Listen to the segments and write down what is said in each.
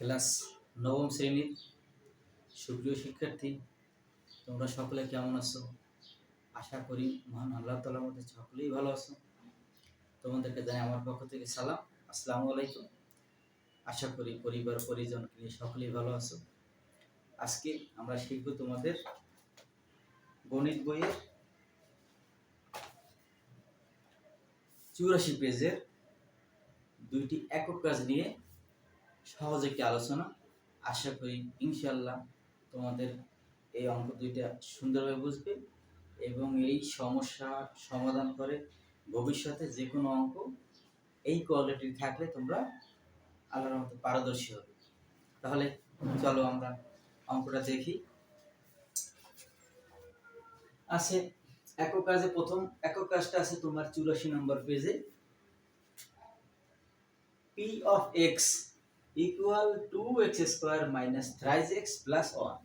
Class নবম শ্রেণির সুপ্রিয় শিক্ষার্থী, তোমরা সকলে কেমন আছো? আশা করি মহান আল্লাহ তালার মধ্যে সকলেই ভালো আছো। তোমাদেরকে জানাই আমার পক্ষ থেকে সালাম। আসসালামু আলাইকুম। আশা করি পরিবার পরিজনকে নিয়ে সকলেই ভালো আছো। আজকে আমরা শিখব তোমাদের গণিত বইয়ের চুরাশি পেজের দুইটি একক কাজ নিয়ে সহজ একটি আলোচনা। আশা করি ইনশাল্লাহ তোমাদের এই অঙ্ক দুইটা সুন্দরভাবে বুঝবে এবং এই সমস্যা সমাধান করে ভবিষ্যতে যে কোনো অঙ্ক এই কোয়ালিটি থাকলে তোমরা আল্লাহর মতো পারদর্শী হবে। তাহলে চলো আমরা অঙ্কটা দেখি। আছে, একক কাজে প্রথম, একক কাজটা আছে তোমার চুরাশি নম্বর পেজে P of x equal to x square minus thrice x plus one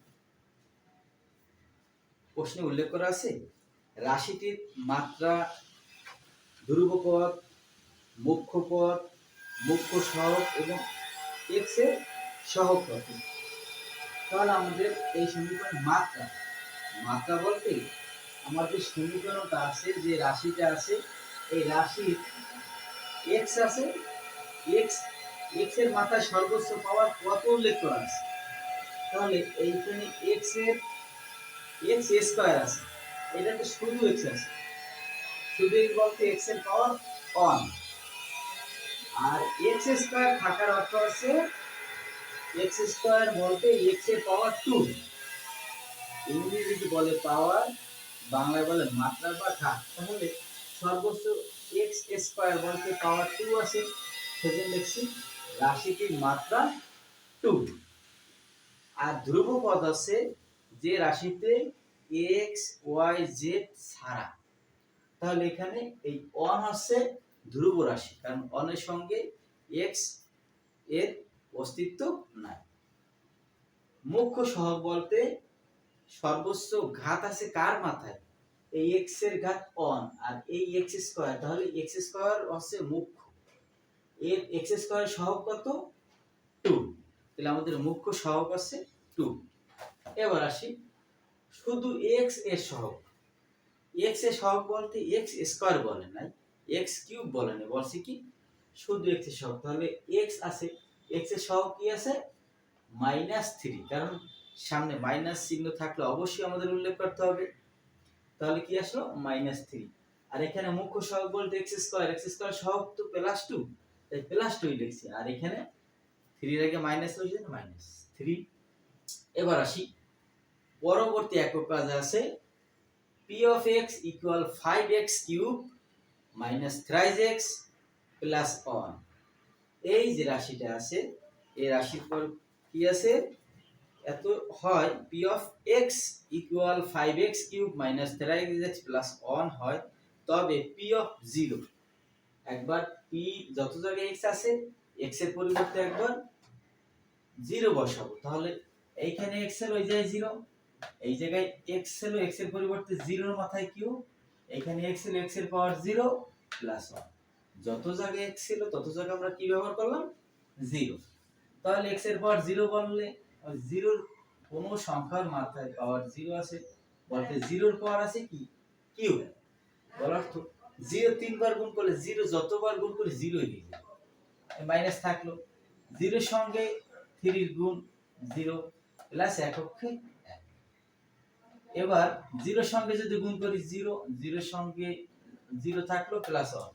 প্রশ্নে উল্লেখ করা আছে, রাশিটির মাত্রা ধ্রুবপদ মুখ্য পদ মুখ্য সহগ এবং এক্সের সহগ কত তাহলে আমাদের এই সমীকরণ মাত্রা মাত্রা বলতে আমাদের সমীকরণটা আছে, যে রাশিটা আছে, এই রাশির এক্স আছে এক্স এক্সের মাথায় সর্বোচ্চ পাওয়ার কত করা আছে? তাহলে এইখানে এক্সের এক্স স্কোয়ার আছে। এটাতে শুধু এক্স আছে। শুধু এক্স বলতে এক্সের পাওয়ার অন আর এক্স স্কোয়ার থাকার অর্থ আছে এক্স স্কোয়ার বলতে এক্সের পাওয়ার টু। ইংরেজিতে বলে পাওয়ার, বাংলায় বলে মাত্রা বা ঘাত তাহলে সর্বোচ্চ এক্স স্কোয়ার বলতে পাওয়ার টু আছে। সেজন্য লিখছি রাশিটির মাত্রা টু আর ধ্রুব পদ আছে যে রাশিতে এক্স ওয়াই জেড ছাড়া। তাহলে এখানে এই অন হচ্ছে ধ্রুব রাশি, কারণ অনের সঙ্গে এক্সের অস্তিত্ব নাই। মুখ্য সহগ বলতে সর্বোচ্চ ঘাত আছে কার মাথায়? এই এক্সের ঘাত অন আর এই এক্স স্কোয়ার তাহলে এক্স স্কোয়ার হচ্ছে মুখ্য এর এক্স স্কোয়ার সহগ কত? টু তাহলে আমাদের মুখ্য সহগ আছে টু এবার আসি। শুধু এক্সের সহগ। এক্সের সহগ বলতে এক্স স্কোয়ার বলে নাই এক্স কিউব বলে নাই, বলছে কি? শুধু এক্সের সহগ, তাহলে এক্স আছে। এক্সের সহগ কি আছে? মাইনাস থ্রি কারণ সামনে মাইনাস চিহ্ন থাকলে অবশ্যই আমাদের উল্লেখ করতে হবে। তাহলে কি আসলো? মাইনাস থ্রি আর এখানে মুখ্য সহগ বলতে এক্স স্কোয়ার এক্স স্কোয়ার সহগ তো প্লাস টু তাই প্লাস টুই লিখছি আর এখানে থ্রির আগে মাইনাস হয়েছে মাইনাস থ্রি এবার আসি। পরবর্তী একক কাজ আছে P of x equal five x cube minus thrice x plus one এই যে রাশিটা আছে, এই রাশির পর কি আছে? এত হয় P of x equal five x cube minus thrice x plus one হয়, তবে পি অফ জিরো একবার পি যত জায়গায় এক্স আছে এক্সের পরিবর্তে একবার জিরো বসাবো। তাহলে এইখানে এক্সের ওই জায়গায় জিরো এই জায়গায় এক্সের এক্সের পরিবর্তে জিরোর মাথায় কিউ এখানে এক্সের এক্সের পাওয়ার জিরো প্লাস ওয়ান যত জায়গায় এক্স ছিল, তত জায়গায় আমরা কি ব্যবহার করলাম? জিরো তাহলে এক্সের পাওয়ার জিরো বললে জিরোর কোনো সংখ্যার মাথায় পাওয়ার জিরো আছে, বলতে জিরোর পাওয়ার আছে কি? কিউ বলার জিরো তিনবার গুণ করলে জিরো, যতবার গুণ করি জিরো যাবে মাইনাস থাকল। জিরোর সঙ্গে থ্রির গুণ জিরো প্লাস এককে এক। এবার জিরোর সঙ্গে যদি গুণ করি জিরো, জিরোর সঙ্গে জিরো থাকল প্লাস ওয়ান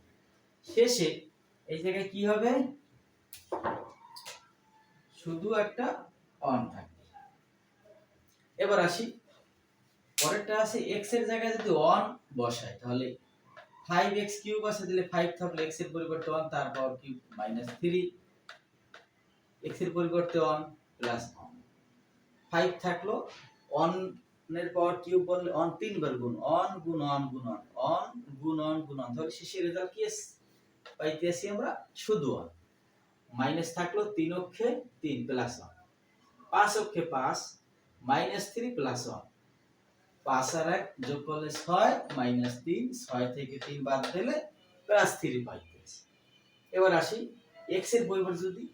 শেষে এই জায়গায় কি হবে? শুধু একটা অন থাকবে। এবার আসি। পরেরটা আছে এক্সের জায়গায় যদি অন বসায় তাহলে ফাইভ কিউব আছে, তাহলে ফাইভ থাকলে এক্সের পরিবর্তে ওয়ান তার কিউব মাইনাস থ্রি এর পরিবর্তে ওয়ান প্লাস ওয়ান ফাইভ থাকল এর পাওয়ার কিউব বললে অন তিনবার গুণ অন গুণ অন গুণ অন অন গুণ অন গুণ অন তাহলে শেষের রেজাল্ট কি আছে? পাইতে আসি আমরা শুধু অন মাইনাস থাকল তিন অক্ষে তিন প্লাস ওয়ান পাঁচ অক্ষে পাঁচ মাইনাস থ্রি প্লাস ওয়ান পাঁচ আর এক যোগ করলে ছয়, মাইনাস তিন, ছয় থেকে তিন বাদ দিলে প্লাস থ্রি পাইতেছে। এবার আসি এক্সের পরিবর্তে যদি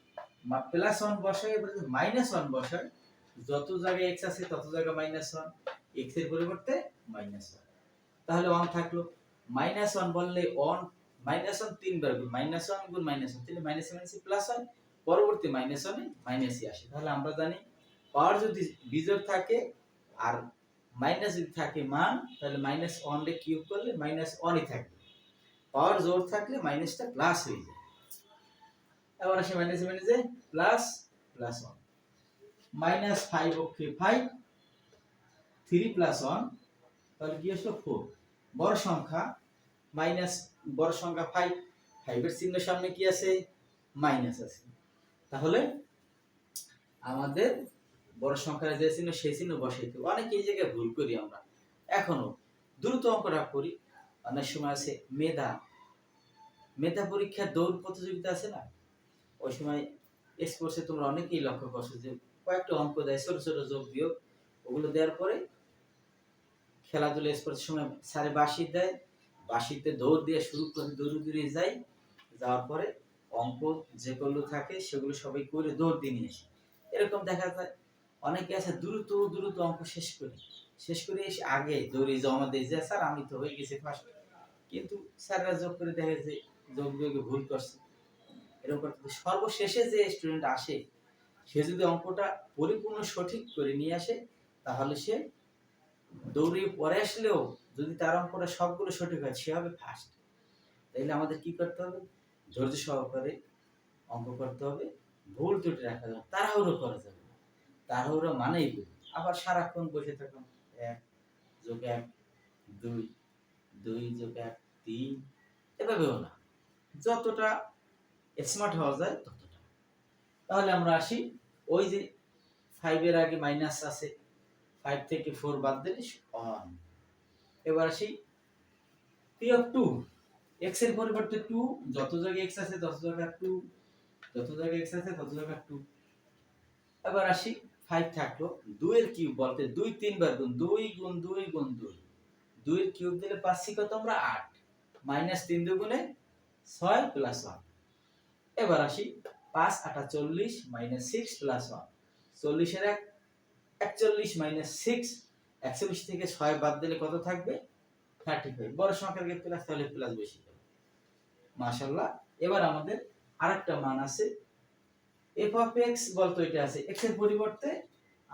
প্লাস ওয়ান বসাই এবার মাইনাস ওয়ান বসাই যত জায়গায় এক্স আছে তত জায়গায় মাইনাস ওয়ান এক্সের পরিবর্তে মাইনাস ওয়ান তাহলে ওয়ান থাকল। মাইনাস ওয়ান বললে ওয়ান মাইনাস ওয়ান তিনবার গুণ মাইনাস ওয়ান গুণ মাইনাস ওয়ান তাহলে মাইনাস মাইনাস প্লাস ওয়ান পরবর্তী মাইনাস ওয়ানে মাইনাসই আসে। তাহলে আমরা জানি পাওয়ার যদি বিজোড় থাকে, আর মাইনাস যদি থাকে মান, তাহলে মাইনাস ওয়ান কিউব করলে মাইনাস ওয়ানই থাকবে। পাওয়ার জোর থাকলে মাইনাসটা প্লাস হয়ে যায়। এবার আসে মাইনাস মাইনাসে plus plus one minus five okay five three plus one তাহলে কি আসলো? ফোর বড় সংখ্যা মাইনাস বড় সংখ্যা ফাইভ ফাইভের চিহ্নের সামনে কি আছে? মাইনাস আছে। তাহলে আমাদের বড় সংখ্যার যে চিহ্ন, সেই চিহ্ন বসাইতে। অনেকে এই জায়গায় ভুল করি আমরা। এখনও দ্রুত অঙ্কটা করি। অনেক সময় আছে মেধা। মেধা পরীক্ষার দৌড় প্রতিযোগিতা আছে না? ওই সময় এক্সপোর্টসে তোমরা অনেকেই লক্ষ্য করছ যে কয়েকটা অঙ্ক দেয়, ছোট ছোট যোগ বিয়োগ। ওগুলো দেওয়ার পরে খেলাধুলা স্পোর্টসের সময় স্যারে বাঁশি দেয়। বাঁশিতে দৌড় দিয়ে শুরু করে দৌড়ে দৌড়ে যাই। যাওয়ার পরে অঙ্ক যেগুলো থাকে, সেগুলো সবাই করে দৌড় দিয়ে নিয়ে আসে। এরকম দেখা যায়। অনেকে আছে দ্রুত দ্রুত অঙ্ক শেষ করে। শেষ করে এসে আগে দৌড়ে জমা দিয়ে যে, স্যার, আমি তো হয়ে গেছি ফার্স্ট কিন্তু স্যাররা যোগ করে দেখে যে, যোগ বিয়োগে ভুল করছে। এরকম সর্বশেষে যে স্টুডেন্ট আসে, সে যদি অঙ্কটা পরিপূর্ণ সঠিক করে নিয়ে আসে, তাহলে সে দৌড়ে পরে আসলেও যদি তার অঙ্কটা সবগুলো সঠিক হয়, সে হবে ফার্স্ট তাইলে আমাদের কি করতে হবে? ধৈর্য সহকারে অঙ্ক করতে হবে। ভুল ত্রুটি রাখা যাবে। তাড়াহুড়ো করা যাবে। তাড়াহুড়ো মানেই ভুল। আবার সারাক্ষণ বসে থাকুন। এক যোগ এক, দুই দুই যোগ এক, তিন, এভাবেও না। যতটা স্মার্ট হওয়া যায় ততটা। তাহলে আমরা আসি, ওই যে ফাইভের আগে মাইনাস আছে ফাইভ থেকে ফোর বাদ দিলে অন এবার আসি পি অফ টু এক্সের পরিবর্তে টু যত জায়গায় এক্স আছে তত জায়গায় টু যত জায়গায় এক্স আছে তত জায়গায় টু এবার আসি ফাইভ থাকল, দুইয়ের কিউব বলতে দুই তিনবার গুণ দুই গুণ দুই গুণ দুই। দুইয়ের কিউব দিলে পাচ্ছি কত আমরা আট। মাইনাস তিন দুগুণে ছয় প্লাস ওয়ান এবার আসি পাঁচ, আটা চল্লিশ মাইনাস সিক্স প্লাস ওয়ান চল্লিশের এক, একচল্লিশ মাইনাস সিক্স একচল্লিশ থেকে ছয় বাদ দিলে কত থাকবে? থার্টি ফাইভ বড় সংখ্যার ক্ষেত্রে প্লাস তাহলে প্লাস বেশি হবে। মাশাল্লাহ এবার আমাদের আরেকটা মান আছে। এফ অফ এক্স বলতো এটা আছে এক্সের পরিবর্তে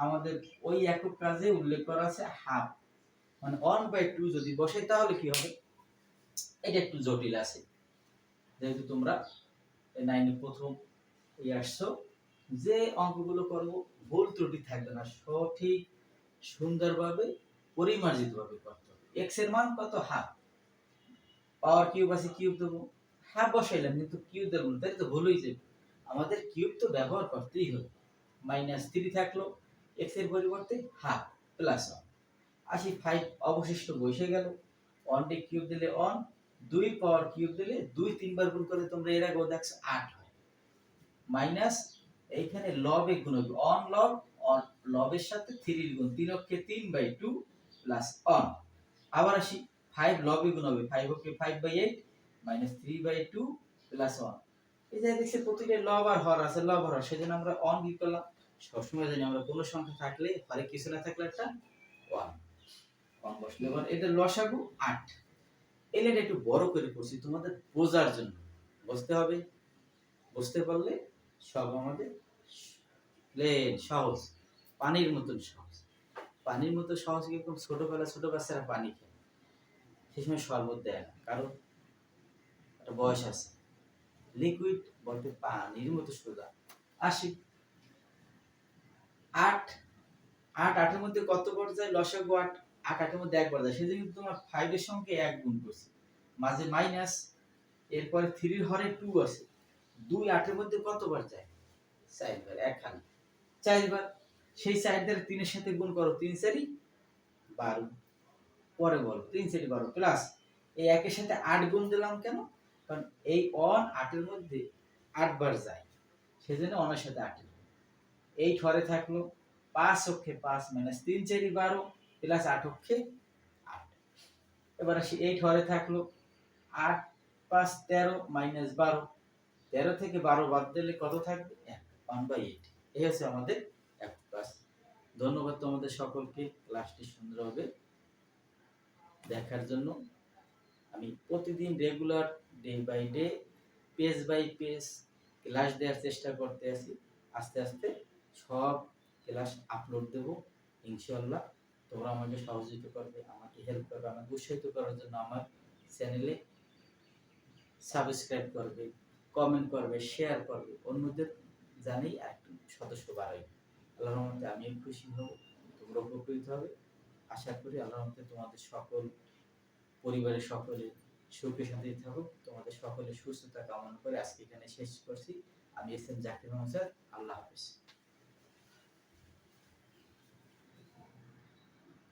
আমাদের ওই একক কাজে উল্লেখ করা আছে হাফ। মানে ওয়ান বাই টু যদি বসে, তাহলে কি হবে? এটা একটু জটিল আছে। যেহেতু তোমরা নাইনে প্রথম এই আসছো, যে অঙ্কগুলো করব, ভুল ত্রুটি থাকবে না। সঠিক, সুন্দরভাবে, পরিমার্জিতভাবে করতে হবে। এক্সের মান কত? হাফ। পাওয়ার কিউব আছে, কিউব দেবো। হাফ বসাইলাম, কিন্তু কিউব দেবো তাই তো ভুল হয়ে যাবে। আমাদের কিউব তো ব্যবহার করতেই হবে। মাইনাস থ্রি থাকল এক্সের পরিবর্তে হাফ প্লাস ওয়ান আসি ফাইভ অবশিষ্ট বসে গেল। ওয়ান ডে কিউব দিলে অন দুই পাওয়ার কিউব দিলে দুই, তিনবার গুণ করে তোমরা এর আগেও দেখছ আট হয়। মাইনাস এইখানে লবে গুণ হবে অন লব অন লবের সাথে থ্রির গুণ, তিন অক্ষে তিন বাই টু প্লাস অন আবার আসি ফাইভ লবে গুণ হবে ফাইভ অক্ষে five by eight minus three by two plus one এই যে দেখছি প্রতিটা লব আর হর আছে লব হর, সেজন্য আমরা অন কি করলাম? সবসময় জানি আমরা কোনো সংখ্যা থাকলে হরে কিছু না থাকলে একটা ওয়ান ওয়ান বসলে এবার এদের লসাগু আট। এলেটা একটু বড় করে করছি, তোমাদের বোঝার জন্য। বুঝতে হবে? বুঝতে পারলে সব আমাদের প্লেন সহজ। পানির মতন সহজ। পানির মতো সহজ ছোটবেলা, ছোট বাচ্চারা পানি খায়। সে সময় শরবত দেয় না। কারণ একটা বয়স আছে। লিকুইড বলতে পানির মতো সোজা। আসি। আট আট, আটের মধ্যে কত বার যায়? লসাগু আট আট, আটের মধ্যে একবার যায়। সেজন্য কিন্তু তোমার ফাইভের সঙ্গে এক গুণ করছি। মাঝে মাইনাস এরপরে থ্রির হরে টু আছে। দুই, আটের মধ্যে কতবার যায়? চারবার একখানে। চারবার সেই চার তিনের সাথে গুণ করো, তিন চারি বারো। পরে বলো, তিন চারি বারো। প্লাস এই একের সাথে আট গুণ দিলাম কেন? কারণ এই অন আটের মধ্যে আটবার যায়। সেজন্য অনের সাথে আটের এই ঘরে থাকল পাঁচ অক্ষে পাঁচ মাইনাস তিন চারি বারো প্লাস আট অক্ষে আট। এবার আসি, এই ঘরে থাকল আট পাঁচ তেরো মাইনাস বারো। তেরো থেকে বারো বাদ দিলে কত থাকবে? এক ওয়ান বাই এইট এই হচ্ছে আমাদের এক ক্লাস ধন্যবাদ তোমাদের সকলকে ক্লাসটি সুন্দরভাবে দেখার জন্য। আমি প্রতিদিন regular day by day page by page class দেওয়ার চেষ্টা করতে আছি। আস্তে আস্তে সব ক্লাস আপলোড দেব ইনশাল্লাহ তোমরা আমাকে সহযোগিতা করবে, আমাকে হেল্প করবে, আমাকে উৎসাহিত করার জন্য আমার চ্যানেলে সাবস্ক্রাইব করবে কমেন্ট করবে শেয়ার করবে, অন্যদের জানেই একটু সদস্য বাড়াই। আল্লাহর রহমতে আমিও খুশি হব তোমরা উপকৃত হবে। আশা করি আল্লাহর রহমতে তোমাদের সকল, পরিবারের সকলে সুখে শান্তি থাকুক, তোমাদের সকলে সুস্থতা কামনা করে আজকে এখানে শেষ করছি। আমি এস এম জাকির মোহাম্মদ আল্লাহ হাফিজ।